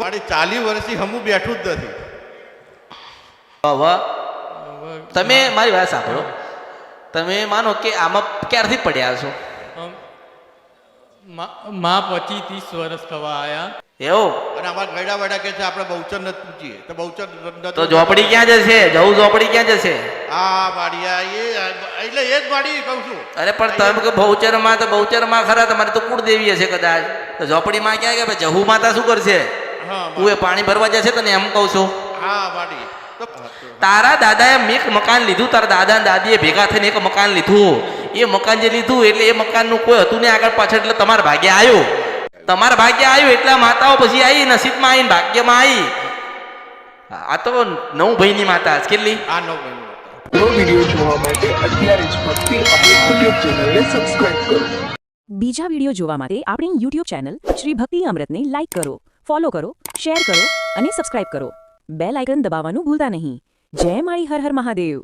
મારી ચાલી વર્ષથી હમું બેઠું જ નથી. તમે મારી વાત સાંભળો. તમે માનો કે આમાં ક્યારથી પડ્યા છો? માં પચીસ ત્રીસ વર્ષ થવા આવ્યા એવો? અને અમારા ગયડા વડા કે છે આપણે બહુચર નથી પૂછીએ. તો બહુચર તો ઝોપડી ક્યાં જશે? જવું ઝોપડી ક્યાં જશે? આ વાડિયા એ એટલે એ જ વાડી કહું છું. અરે પણ તમે કે બહુચરમાં તો બહુચરમાં ખરા તમારે તો કુળદેવી હશે કદાચ. તો ઝોપડીમાં ક્યાં કે જહુ માતા શું કરશે? હા એ પાણી ભરવા જશે તને એમ કહું છું. તો તારા દાદાએ એક મકાન લીધું તારા દાદા દાદી દાદીએ ભેગા થઈને એક મકાન લીધું. એ મકાન જે લીધું એટલે એ મકાનનું કોઈ હતું નહીં આગળ પાછળ એટલે તમારા ભાગ્ય આવ્યો તમારા ભાગ્ય આવ્યું એટલે માતાઓ પછી આવી નસીબમાં આવીને ભાગ્યમાં આવી આ તો નવ ભાઈની માતા કેટલી? આ નવ ભાઈ નવો વીડિયો જોવા માટે અત્યારે જ ભક્તિ અમૃત યુટ્યુબ ચેનલને સબસ્ક્રાઇબ કરો. બીજા વીડિયો જોવા માટે આપણી યુટ્યુબ ચેનલ શ્રી ભક્તિ અમૃતને લાઇક કરો. ફોલો કરો, શેર કરો અને સબસ્ક્રાઇબ કરો. બેલ આઇકન દબાવવાનું ભૂલતા નહીં. જય માળી હર હર મહાદેવ.